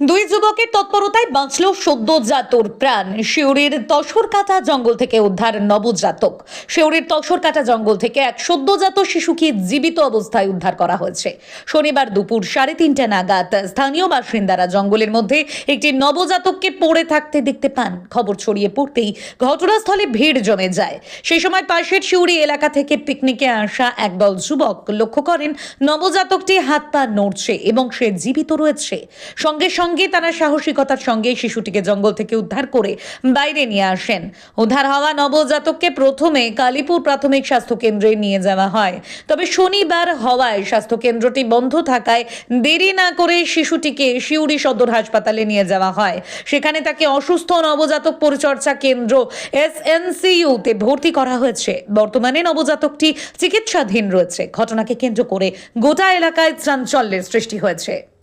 দুই যুবকের তৎপরতায় বাঁচল সদ্যজাতর প্রাণ। শিউরির তসরকাটা জঙ্গল থেকে উদ্ধার নবজাতক। শিউরির তসরকাটা জঙ্গল থেকে এক সদ্যজাত শিশুকে জীবিত অবস্থায় উদ্ধার করা হয়েছে। শনিবার দুপুর সাড়ে তিনটা নাগাদ স্থানীয় বাসিন্দারা জঙ্গলের মধ্যে একটি নবজাতককে পড়ে থাকতে দেখতে পান। খবর ছড়িয়ে পড়তেই ঘটনাস্থলে ভিড় জমে যায়। সেই সময় পাশের শিউরি এলাকা থেকে পিকনিকে আসা একদল যুবক লক্ষ্য করেন, নবজাতকটি হাত পা নড়ছে এবং সে জীবিত রয়েছে। সঙ্গে সঙ্গে তারা সাহসিকতার সঙ্গে শিশুটিকে জঙ্গল থেকে উদ্ধার করে বাইরে নিয়ে আসেন। উদ্ধার হওয়া নবজাতককে প্রথমে কালীপুর প্রাথমিক স্বাস্থ্য কেন্দ্রে নিয়ে যাওয়া হয়। তবে শনিবার হওয়ায় স্বাস্থ্য কেন্দ্রটি বন্ধ থাকায় দেরি না করে শিশুটিকে শিউরি সদর হাসপাতালে নিয়ে যাওয়া হয়। সেখানে তাকে অসুস্থ নবজাতক পরিচর্যা কেন্দ্র এসএনসিইউতে ভর্তি করা হয়েছে। বর্তমানে নবজাতকটি চিকিৎসাধীন রয়েছে। ঘটনাকে কেন্দ্র করে গোটা এলাকায় চাঞ্চল্যের সৃষ্টি হয়েছে।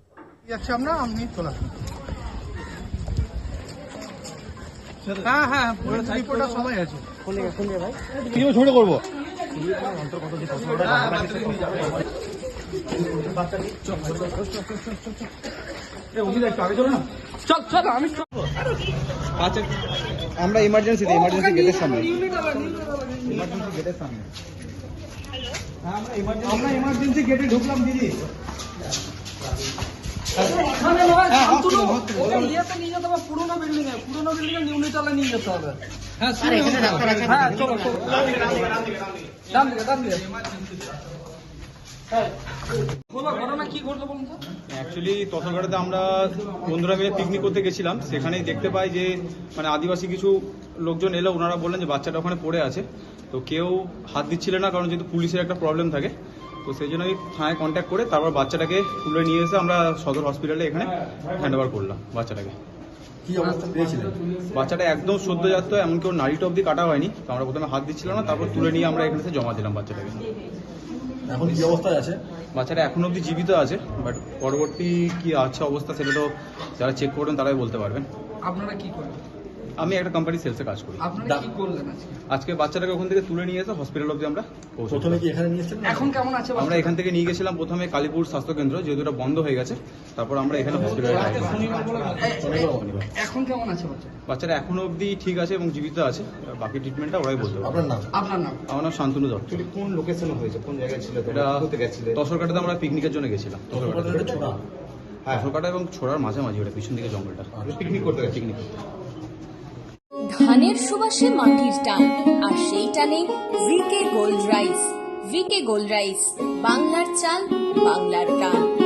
যাচ্ছি আমরা চলে আসুন হ্যাঁ হ্যাঁ রিপোর্টার সবাই আছে। কীভাবে ছোট করব? আমরা ইমার্জেন্সিতে ইমার্জেন্সি গেটের সামনে। ইমার্জেন্সি গেটের সামনে। হ্যাঁ, আমরা ইমার্জেন্সি গেটে ঢুকলাম দিদি। Hospital, hospital। ওকে ইয়েতে নিয়ে যেতে হবে পুরোনো বিল্ডিং এ। পুরোনো বিল্ডিং এ নিউনিটালে নিয়ে যেতে হবে। হ্যাঁ হ্যাঁ চলো চলো। হ্যাঁ অ্যাকচুয়ালি আমরা বন্ধুরা মিলে পিকনিক করতে গেছিলাম। সেখানেই দেখতে পাই যে মানে আদিবাসী কিছু লোকজন এলো ওনারা বললেন যে বাচ্চাটা ওখানে পড়ে আছে। তো কেউ হাত দিচ্ছিল না কারণ যেহেতু পুলিশের একটা প্রবলেম থাকে। তো সেই জন্য আমি থানায় কন্ট্যাক্ট করে তারপর বাচ্চাটাকে তুলে নিয়ে এসে আমরা সদর হসপিটালে এখানে হ্যান্ড ওভার করলাম বাচ্চাটাকে। কি অবস্থা পেয়েছিলেন? বাচ্চাটা একদম সদ্যজাত এমনকি ওর নাড়িটা অব্দি কাটা হয়নি তো আমরা প্রথমে হাত দিচ্ছিলাম না তারপর তুলে নিয়ে আমরা এখানে এসে জমা দিলাম বাচ্চাটাকে। এখন কি অবস্থায় আছে? বাচ্চাটা এখন অব্দি জীবিত আছে বাট পরবর্তী কি আছে অবস্থা সেটা তো যারা চেক করবেন তারাই বলতে পারবেন। আপনারা কি করলেন আমি একটা কোম্পানি সেলসে কাজ করি। আপনারা কি করলেন আজকে? আজকে বাচ্চাটাকে ওখান থেকে তুলে নিয়ে এসে হসপিটাল অব্দি আমরা পৌঁছে প্রথমে কি এখানে নিয়েছেন এখন কেমন আছে আমরা বাচ্চা? এখান থেকে নিয়ে গেছিলাম প্রথমে কালীপুর স্বাস্থ্য কেন্দ্র যেহেতু এটা বন্ধ হয়ে গেছে তারপর আমরা এখানে হসপিটালে এ- এ- এখন কেমন আছে বাচ্চা বাচ্চাটা এখনও অব্দি ঠিক আছে এবং জীবিত আছে। বাকি ট্রিটমেন্টটা ওরাই বলতে পারবে। আপনার নাম? আপনার নাম? আমার নাম শান্তনু দত্ত। কোন লোকেশনে হয়েছে? কোন জায়গায় ছিল? এটা তসরকাটাতে আমরা পিকনিকের জন্য গেছিলাম। তসরকাটাতে? ছোড়া হ্যাঁ তসরকাটা এবং ছোড়ার মাঝামাঝি ওটা পিছন দিকে জঙ্গলটা। পিকনিক করতে গেছে পিকনিক করতে। ধানের সুবাসে মাটির টান, আর সেই টানে VK gold rice, VK gold rice, বাংলার চাল, বাংলার গান।